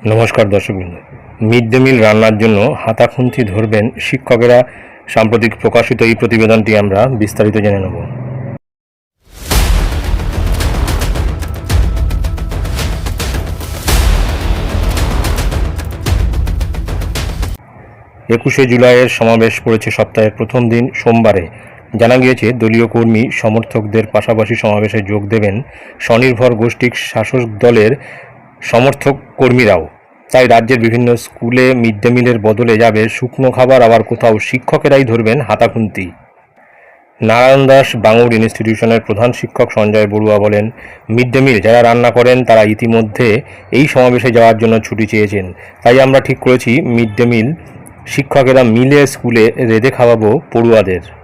নমস্কার দর্শকবৃন্দ mid day meal রান্নার জন্য হাতা খুন্তি ধরবেন শিক্ষকেরা। সাম্প্রতিক প্রকাশিত এই প্রতিবেদনটি আমরা বিস্তারিত জেনে নেব। একুশে জুলাইয়ের সমাবেশ পড়েছে সপ্তাহের প্রথম দিন, সোমবারে। জানা গিয়েছে, দলীয় কর্মী সমর্থকদের পাশাপাশি সমাবেশে যোগ দেবেন স্বনির্ভর গোষ্ঠীর শাসক দলের সমর্থক কর্মীরাও। তাই রাজ্যের বিভিন্ন স্কুলে মিড ডে মিলের বদলে যাবে শুকনো খাবার, আবার কোথাও শিক্ষকেরাই ধরবেন হাতাখুন্তি। নারায়ণ দাস বাঙুর ইনস্টিটিউশনের প্রধান শিক্ষক সঞ্জয় বড়ুয়া বলেন মিড ডে মিল যারা রান্না করেন, তারা ইতিমধ্যে এই সমাবেশে যাওয়ার জন্য ছুটি চেয়েছেন। তাই আমরা ঠিক করেছি মিড ডে মিল শিক্ষকেরা মিলে স্কুলে রেঁধে খাওয়াবো পড়ুয়াদের।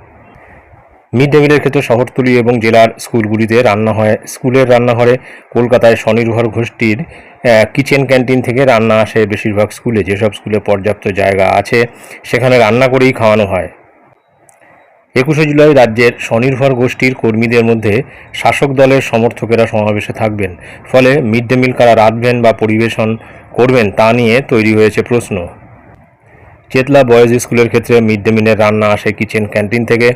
মিড ডে মিলের ক্ষেত্রে শহরতলি এবং জেলার স্কুলগুলিতে রান্না হয় স্কুলের রান্নাঘরে কলকাতায় স্বনির্ভর গোষ্ঠীর কিচেন ক্যান্টিন থেকে রান্না আসে বেশিরভাগ স্কুলে। যেসব স্কুলে পর্যাপ্ত জায়গা আছে, সেখানে রান্না করেই খাওয়ানো হয়। একুশে জুলাই রাজ্যের স্বনির্ভর গোষ্ঠীর কর্মীদের মধ্যে শাসক দলের সমর্থকেরা সমাবেশে থাকবেন। ফলে মিড ডে মিল কারা রাঁধবেন বা পরিবেশন করবেন তা নিয়ে তৈরি হয়েছে প্রশ্ন। চেতলা বয়েজ স্কুলের ক্ষেত্রে মিড ডে মিলের রান্না আসে কিচেন ক্যান্টিন থেকে।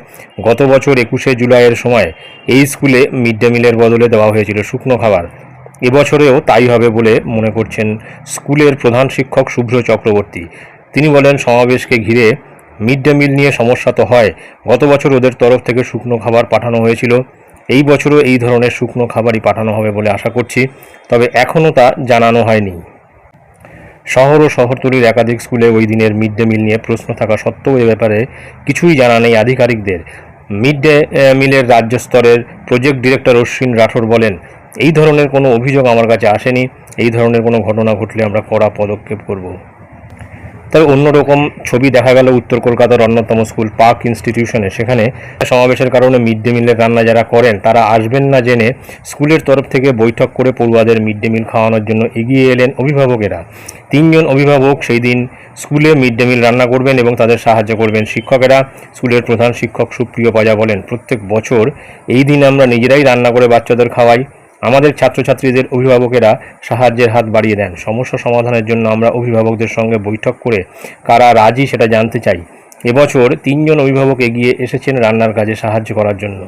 গত বছর একুশে জুলাইয়ের সময় এই স্কুলে মিড ডে মিলের বদলে দেওয়া হয়েছিল শুকনো খাবার। এবছরেও তাই হবে বলে মনে করছেন স্কুলের প্রধান শিক্ষক শুভ্র চক্রবর্তী। তিনি বলেন, সমাবেশকে ঘিরে মিড ডে মিল নিয়ে সমস্যা তো হয়। গত বছর ওদের তরফ থেকে শুকনো খাবার পাঠানো হয়েছিল। এই বছরও এই ধরনের শুকনো খাবারই পাঠানো হবে বলে আশা করছি, তবে এখনও তা জানানো হয়নি। শহর ও শহরতলির একাধিক স্কুলে ওই দিনের মিড ডে মিল নিয়ে প্রশ্ন থাকা সত্ত্বেও এ ব্যাপারে কিছুই জানা নেই আধিকারিকদের। মিড ডে মিলের রাজ্য স্তরের প্রজেক্ট ডিরেক্টর অশ্বিন রাঠোর বলেন, এই ধরনের কোনো অভিযোগ আমার কাছে আসেনি। এই ধরনের কোনো ঘটনা ঘটলে আমরা কড়া পদক্ষেপ করব। তবে অন্যরকম ছবি দেখা গেল উত্তর কলকাতার অন্যতম স্কুল পার্ক ইনস্টিটিউশনে। সেখানে সমাবেশের কারণে মিড ডে মিলের রান্না যারা করেন, তারা আসবেন না জেনে স্কুলের তরফ থেকে বৈঠক করে পড়ুয়াদের মিড ডে মিল খাওয়ানোর জন্য এগিয়ে এলেন অভিভাবকেরা। তিনজন অভিভাবক সেই দিন স্কুলে মিড ডে মিল রান্না করবেন এবং তাদের সাহায্য করবেন শিক্ষকেরা। স্কুলের প্রধান শিক্ষক সুপ্রিয় পাজা বলেন, প্রত্যেক বছর এই দিন আমরা নিজেরাই রান্না করে বাচ্চাদের খাওয়াই। আমাদের ছাত্রছাত্রীদের অভিভাবকেরা সাহায্যের হাত বাড়িয়ে দেন। সমস্যা সমাধানের জন্য আমরা অভিভাবকদের সঙ্গে বৈঠক করে কারা রাজি সেটা জানতে চাই। এবছর তিনজন অভিভাবক এগিয়ে এসেছেন রান্নার কাজে সাহায্য করার জন্য।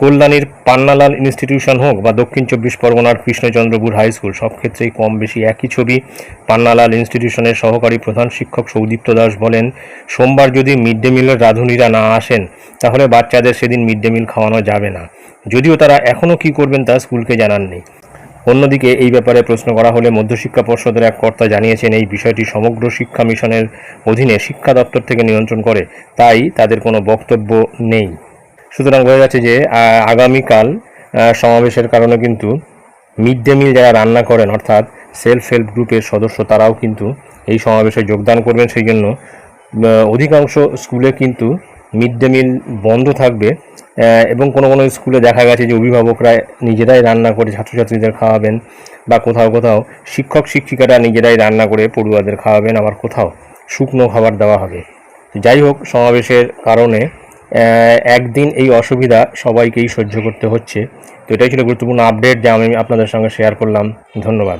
কল্যাণীর পান্নালাল ইনস্টিটিউশন হোক বা দক্ষিণ চব্বিশ পরগনার কৃষ্ণচন্দ্রপুর হাই স্কুল সব ক্ষেত্রেই কম বেশি একই ছবি। পান্নালাল ইনস্টিটিউশনের সহকারী প্রধান শিক্ষক সৌদীপ্ত দাস বলেন, সোমবার যদি মিড ডে মিলের রাঁধুনিরা না আসেন, তাহলে বাচ্চাদের সেদিন মিড ডে মিল খাওয়ানো যাবে না। যদিও তারা এখনও কী করবেন তা স্কুলকে জানাননি। অন্যদিকে এই ব্যাপারে প্রশ্ন করা হলে মধ্যশিক্ষা পর্ষদের এক কর্তা জানিয়েছেন, এই বিষয়টি সমগ্র শিক্ষা মিশনের অধীনে শিক্ষা দপ্তর থেকে নিয়ন্ত্রণ করে, তাই তাদের কোনো বক্তব্য নেই। সুতরাং বোঝা যাচ্ছে যে আগামীকাল সমাবেশের কারণে কিন্তু মিড ডে মিল যারা রান্না করেন, অর্থাৎ সেলফ হেল্প গ্রুপের সদস্য, তারাও কিন্তু এই সমাবেশে যোগদান করবেন। সেই জন্য অধিকাংশ স্কুলে কিন্তু মিড ডে মিল বন্ধ থাকবে। এবং কোনো কোনো স্কুলে দেখা গেছে যে, অভিভাবকরা নিজেরাই রান্না করে ছাত্রছাত্রীদের খাওয়াবেন বা কোথাও কোথাও শিক্ষক, শিক্ষিকারা নিজেরাই রান্না করে পড়ুয়াদের খাওয়াবেন। আবার কোথাও শুকনো খাবার দেওয়া হবে। যাই হোক, সমাবেশের কারণে একদিন এই অসুবিধা সবাইকেই সহ্য করতে হচ্ছে। তো এটাই ছিল গুরুত্বপূর্ণ আপডেট যা আমি আপনাদের সঙ্গে শেয়ার করলাম। ধন্যবাদ।